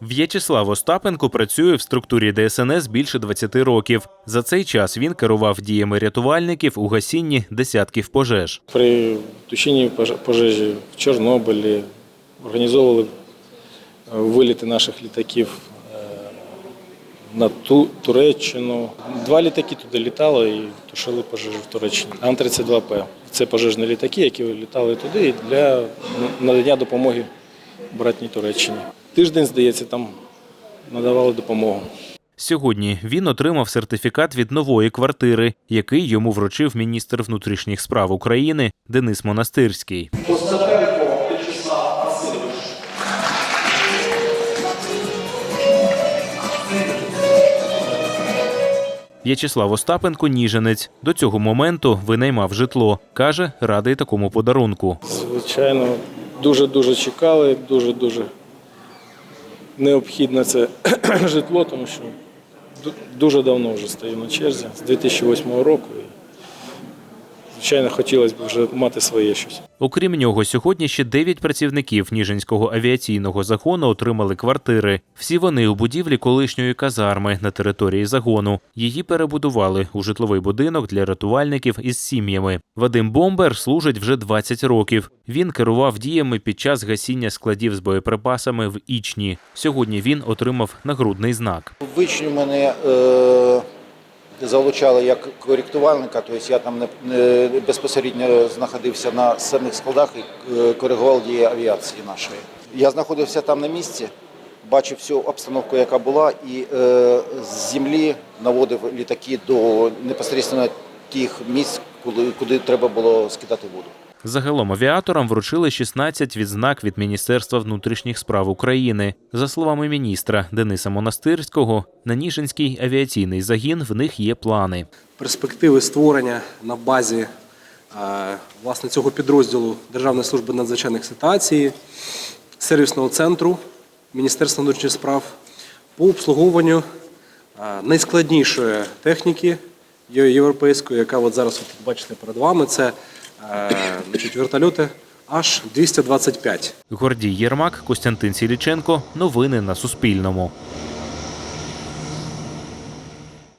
В'ячеслав Остапенко працює в структурі ДСНС більше 20 років. За цей час він керував діями рятувальників у гасінні десятків пожеж. При тушінні пож- пожежі в Чорнобилі організовували е, виліти наших літаків е, на Ту- Туреччину. Два літаки туди літали і тушили пожежу в Туреччині. Ан-32П. Це пожежні літаки, які літали туди для надання допомоги братній Туреччині. Тиждень, здається, там надавали допомогу. Сьогодні він отримав сертифікат від нової квартири, який йому вручив міністр внутрішніх справ України Денис Монастирський. В'ячеслав Остапенко Ніженець до цього моменту винаймав житло. каже, радий такому подарунку. Звичайно, дуже-дуже чекали, дуже-дуже необхідне це житло, тому що дуже давно вже стою на черзі, з 2008 року. Звичайно, хотілося б вже мати своє щось. Окрім нього, сьогодні ще дев'ять працівників Ніжинського авіаційного загону отримали квартири. Всі вони у будівлі колишньої казарми на території загону. Її перебудували у житловий будинок для рятувальників із сім'ями. Вадим Бомбер служить вже 20 років. Він керував діями під час гасіння складів з боєприпасами в Ічні. Сьогодні він отримав нагрудний знак. В Вичні мене е, залучали як коректувальника, тобто я там не, безпосередньо знаходився на самих складах і е, коригував дії авіації нашої. Я знаходився там на місці, бачив всю обстановку, яка була, і е, з землі наводив літаки до непосередньо тих місць, куди, куди треба було скидати воду. Загалом авіаторам вручили 16 відзнак від Міністерства внутрішніх справ України. За словами міністра Дениса Монастирського, на Ніжинський авіаційний загін в них є плани. перспективи створення на базі е, власне цього підрозділу Державної служби надзвичайних ситуацій, сервісного центру Міністерства внутрішніх справ по обслуговуванню е, найскладнішої техніки європейської, яка от зараз от бачите перед вами. Це значить, вертольоти аж 225. Гордій Єрмак, Костянтин Сіліченко. Новини на Суспільному.